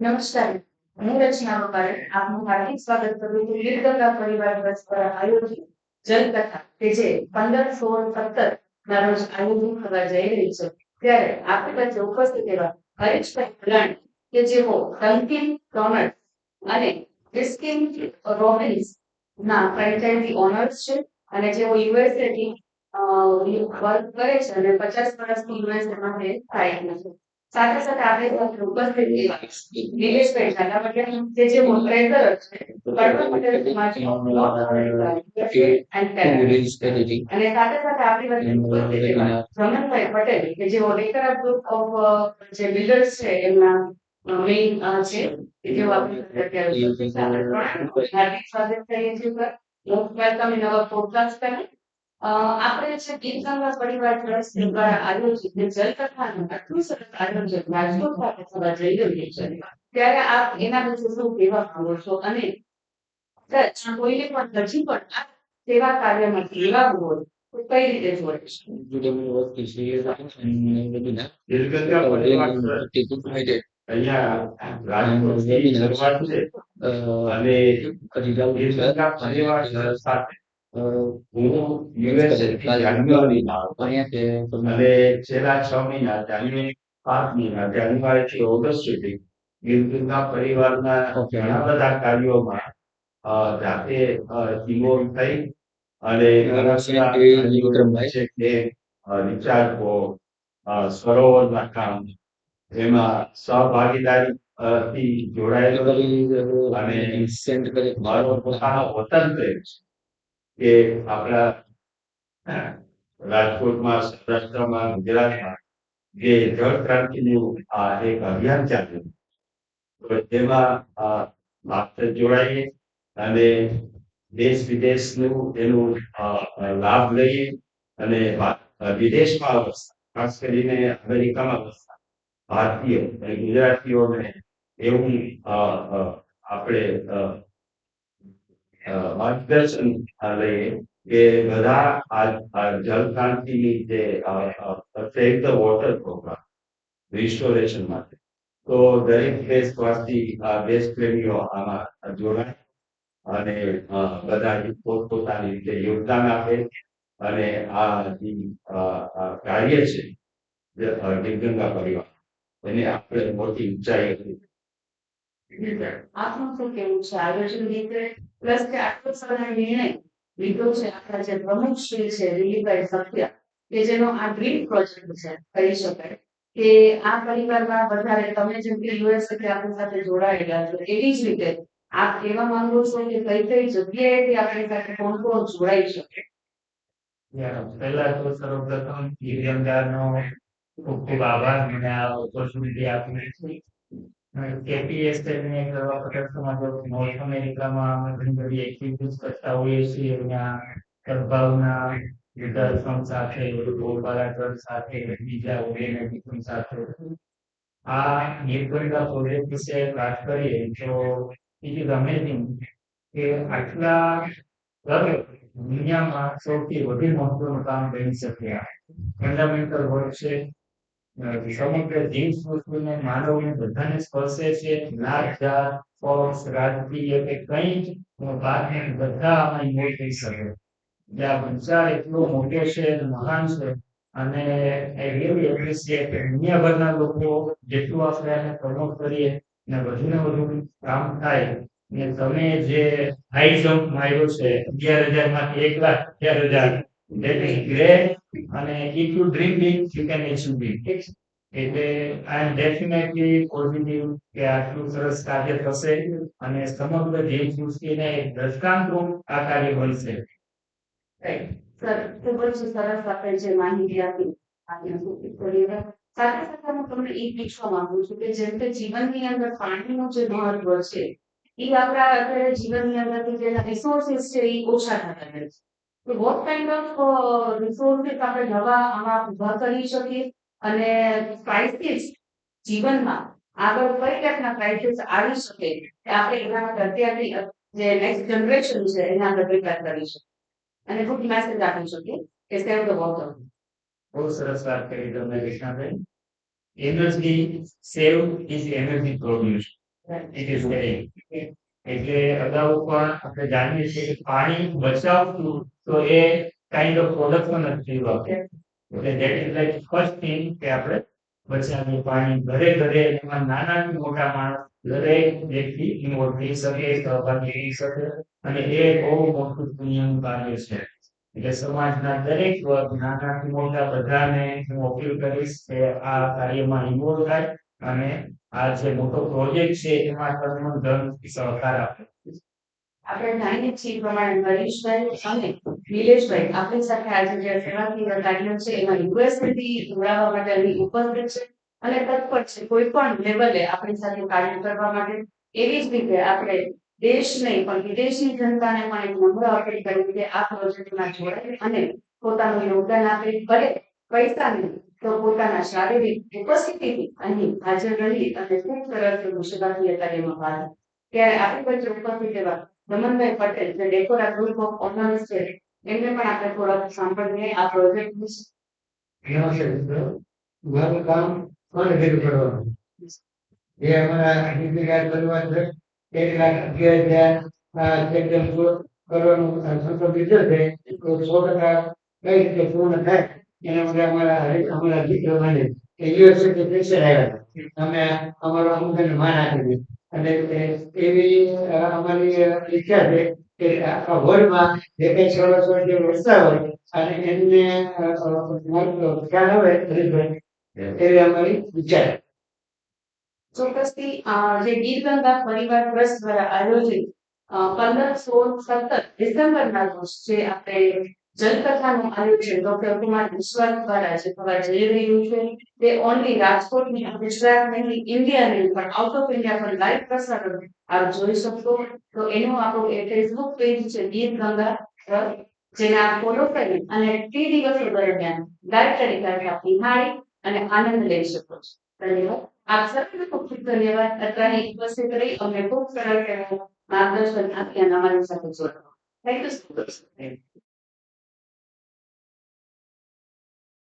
નમસ્કાર. હું રચના વકારે આપનું હાર્દિક સ્વાગત કરું છું. લીલગંગા પરિવાર વર્ષ પર આયોજિત જનકથા કે જે પંદર સોળ સત્તર ના રોજ આયોજિત થવા જઈ રહી છે. ત્યારે આપણી વચ્ચે ઉપસ્થિત એવા હરીશભાઈ ભલાણી કે જેઓ ડંકિન ડોનટ અને ક્રિસ્કિન રોબિન્સ ના ફ્રેન્ચાઇઝી ઓનર્સ છે અને જેઓ યુએસએ થી વર્ક કરે છે અને પચાસ વર્ષની યુએસએ માં તે થાય છે. સાથે સાથે આપણે ઉપસ્થિત એવા નિલેશભાઈ ઝાલા પટેલ જે મોટરેટર છે. અને સાથે સાથે આપણી વચ્ચે રમણભાઈ પટેલ કે જે લેકર ગ્રુપ ઓફ જે બિલ્ડર્સ છે એમના મેઇન છે જેઓ આપણી હાર્દિક સ્વાગત કરીએ છીએ sir. Most welcome in our podcast channel આપણે છે ગીતગંગા પરિવાર ટ્રસ્ટ દ્વારા આયોજિત જલકથાનું આટલું સરસ આયોજન રાજકોટ ખાતે થવા જઈ રહ્યું છે ત્યારે આપ એના વિશે શું કહેવા માંગો છો? અને કોઈને પણ હજી પણ આ સેવા કાર્યમાં જોડાવું હોય તો કઈ રીતે જોડે છે. દિલગંગા અહીંયા શરૂઆત છે. અને પરિવાર સાથે. હું અને છેલ્લા છ મહિના જાન્યુઆરી પાંચ મહિના જાન્યુઆરી ઓગસ્ટ સુધી દિલગંગા પરિવારના ઘણા બધા કાર્યોમાં જાતે ઇન્વોલ્વ થઈ અને છે કે રિચાર્જ સરોવરના કામ એમાં સહભાગીદારી જોડાયેલો અને મારો પોતાનો વતન છે. કે આપણા રાજકોટમાં સૌરાષ્ટ્રમાં ગુજરાતમાં જે જળ ક્રાંતિનું આ એક અભિયાન ચાલ્યું. તો તેમાં અ, જોડાઈએ અને દેશ વિદેશનું એનું લાભ લઈએ અને વિદેશમાં વસતા ખાસ કરીને અમેરિકામાં વસતા ભારતીય ગુજરાતીઓને એવું આપણે માર્ગદર્શન અને કે બધા આ આ જળ ક્રાંતિની જે save the water program restoration માટે. તો દરેક દેશવાસી, આ દેશપ્રેમીઓ આમાં જોડાય અને બધા પોતપોતાની રીતે યોગદાન આપે અને આ કાર્ય છે દિવગંગા પરિવાર, એને આપણે મોટી ઊંચાઈ આપનું શું કેવું છે? આયોજન રીતે પ્લસ કે આટલો સરસ નિર્ણય. લીધો છે, આપણા જે પ્રમુખ શ્રી છે, દિલીપભાઈ સત્ય કે જેનો આ ડ્રીમ પ્રોજેક્ટ છે, કહી શકાય, કે આ પરિવારમાં વધારે તમે જેમ કે યુએસ કે આપણી સાથે જોડાયેલા છો, એવી જ રીતે આપ એવા માંગો છો કે કઈ કઈ જગ્યાએથી આપણી સાથે કોણ કોણ જોડાઈ શકે? પહેલા તો સર્વપ્રથમ દિવ્યાંગનો ખૂબ ખૂબ આભાર, મને આ ઓપોર્ચ્યુનિટી આપી. છે કેપીએસએલ ને નોર્થ છીએ, ત્યાં સદભાવના વૃદ્ધાશ્રમ સાથે બીજા સાથે આ પ્રોજેક્ટ વિશે વાત કરીએ તો ઇટ ઇઝ અમેઝિંગ કે આટલા દુનિયામાં સૌથી વધુ મહત્વનું કામ બની શકે ફંડામેન્ટલ વર્ક છે. સમગ્ર જીવ સૃષ્ટિને માનવને બધાને સ્પર્શે છે. રાજકીય કે કઈ નથી બધા આમાં ઇન્વોલ્વ થઈ શકે. એટલે મોટો છે મહાન છે અને આઈ રિયલી એપ્રિશિએટ દુનિયાભરના લોકો જેટલું આપણે એને પ્રમોટ કરીએ ને વધુ ને વધુ કામ થાય ને તમે જે હાઈ જમ્પ માર્યો છે અગિયાર હજારમાંથી એક લાખ અગિયાર હજાર that is great અને if you dream big you can achieve big? એટલે આઈ એમ ડેફિનેટલી પોઝિટિવ કે આટલું સરસ કાર્ય થશે અને સમગ્ર દેશ સૃષ્ટિને એક દ્રષ્ટાંતરૂપ આ કાર્ય બનશે સર, ખૂબ જ સરસ આપણે જે માહિતી આપી પરિવાર સાથે સાથે હું તમને એ પૂછવા માંગુ છું કે જેમ કે જીવનની અંદર પાણીનું જે મહત્વ છે, એ આપણા અત્યારે જીવનની અંદરથી જે રિસોર્સિસ છે, એ ઓછા થતા જાય છે. તો વોટ કાઇન્ડ ઓફ રિસોર્સિસ આપણે નવા આમાં ઊભા કરી શકીએ અને ક્રાઇસિસ જીવનમાં આગળ કઈ ટાઈપના ક્રાઇસિસ આવી શકે કે આપણે એના અત્યારની જે નેક્સ્ટ જનરેશન છે એના અંદર પ્રિપેર કરી શકીએ. અને ગુડ મેસેજ આપી શકીએ કે સેવ ધ વોટર બહુ સરસ વાત કરી તમને Krishnaben energy save is energy produce it is very એટલે અગાઉ પણ આપણે જાણીએ છીએ કે પાણી બચાવતું તો એ કાઇન્ડ ઓફ પ્રોડક્શન જ થયું આપણે. એટલે that is like first thing કે આપણે બચાવીએ પાણી. ઘરે ઘરે એમાં નાના મોટા માણસ દરેક વ્યક્તિ ઇન્વોલ્વ થઈ શકે, સહભાગી થઈ શકે અને એ બહુ મોટું પુણ્યનું કાર્ય છે. એટલે સમાજના દરેક વર્ગ નાનાથી મોટા, બધાને હું અપીલ કરીશ કે આ કાર્યમાં ઇન્વોલ્વ થાય અને આ જે મોટો પ્રોજેક્ટ છે, એમાં તન ધન સહકાર આપે. આપણે જાણીએ છીએ પ્રમાણે હરીશભાઈ અને નિલેશભાઈ આપણી સાથે આજે જે સેવાકીય કાર્ય છે, એમાં યુએસથી જોડાવા માટે અહીં ઉપસ્થિત છે અને તત્પર છે, કોઈ પણ લેવલે આપણી સાથે કાર્ય કરવા માટે. એવી જ રીતે આપણે દેશ નહીં પણ વિદેશની જનતાને પણ એક નમ્ર અપીલ કરી કે આ પ્રોજેક્ટમાં જોડાય અને પોતાનું યોગદાન આપે, ભલે પૈસા નહીં તો પોતાના શારીરિક ઉપસ્થિતિથી અહીં હાજર રહી અને ખૂબ સરસ એવું સેવાકીય કાર્યમાં ભાગ. ત્યારે આપણી વચ્ચે ઉપસ્થિત એવા રમણભાઈ પટેલ, જે ડેકોરા ગ્રુપ ઓફ ઓનર્સ છે, એમને પણ આપણે થોડાક સાંભળીએ આ પ્રોજેક્ટ વિશે મારું કામ કોને ભેગું કરવાનું? જે અમારા દીપિકા પરિવાર છે. એક લાખ અગિયાર હજાર ચેકડેમ કરવાનું સંકલ્પ લીધો છે. તો સો ટકા કઈ રીતે પૂર્ણ થાય? એના માટે અમારા હરેક અમારા દીકરો મને કે યુનિવર્સિટી પ્રેશર આવ્યા. અમે અમારો અમુકને માન આપી અને એવી અમારી ઈચ્છા છે કે આખા વર્લ્ડમાં જે કઈ સોળો સોળ જે રસ્તા હોય, અને એમને ખ્યાલ આવે એવી અમારી વિચાર. ચોક્કસથી જે ગીર ગંગા પરિવાર ટ્રસ્ટ દ્વારા આયોજિત પંદર સોળ સત્તર ડિસેમ્બરના રોજ જે આપણે જલકથાનું આયોજન ડોક્ટર કુમાર વિશ્વાસ દ્વારા જે થવા જઈ રહ્યું છે તે ઓનલી રાજકોટની અને ગુજરાત નહીં ઇન્ડિયા નહીં પણ આઉટ ઓફ ઇન્ડિયા પણ લાઈવ પ્રસારણ આપ જોઈ શકશો. તો એનું આપણું એ ફેસબુક પેજ છે, ગીત ગંગા જેને ફોલો કરી અને તે દિવસો દરમિયાન લાઈવ તરીકે આપ નિહાળી અને આનંદ લઈ શકો છો. ધન્યવાદ. આપ સર્વને ખૂબ ખૂબ ધન્યવાદ. અત્યારે ઉપસ્થિત રહી અમને ખૂબ સરળ માર્ગદર્શન આપી અને અમારી સાથે જોડાવા. Thank you